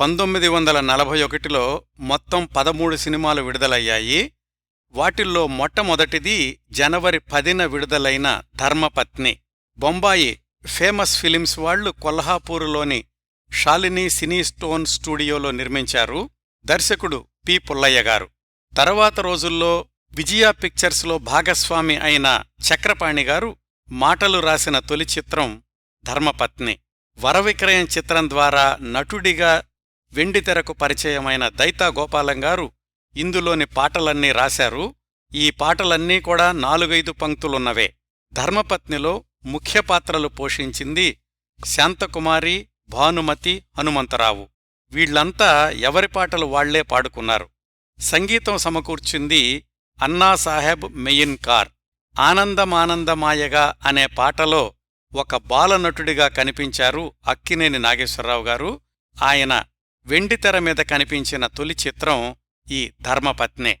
పంతొమ్మిది వందల నలభై ఒకటిలో మొత్తం పదమూడు సినిమాలు విడుదలయ్యాయి. వాటిల్లో మొట్టమొదటిది జనవరి పదిన విడుదలైన ధర్మపత్ని. బొంబాయి ఫేమస్ ఫిలిమ్స్ వాళ్ళు కొల్హాపూరులోని షాలిని సినీ స్టోన్ స్టూడియోలో నిర్మించారు దర్శకుడు పి. పుల్లయ్య గారు. తర్వాత రోజుల్లో విజయ పిక్చర్స్లో భాగస్వామి అయిన చక్రపాణి గారు మాటలు రాసిన తొలి చిత్రం ధర్మపత్ని. వరవిక్రయం చిత్రం ద్వారా నటుడిగా వెండితెరకు పరిచయమైన దైతా గోపాలం గారు ఇందులోని పాటలన్నీ రాశారు. ఈ పాటలన్నీ కూడా నాలుగైదు పంక్తులున్నవే. ధర్మపత్నిలో ముఖ్య పాత్రలు పోషించింది శాంతకుమారి భానుమతి హనుమంతరావు. వీళ్ళంతా ఎవరి పాటలు వాళ్ళే పాడుకున్నారు. సంగీతం సమకూర్చింది అన్నాసాహెబ్ మెయిన్ కార్. ఆనందమానందమాయగా అనే పాటలో ఒక బాలనటుడిగా కనిపించారు అక్కినేని నాగేశ్వరరావు గారు. ఆయన వెండితెర మీద కనిపించిన తొలి చిత్రం ఈ ధర్మపత్నే.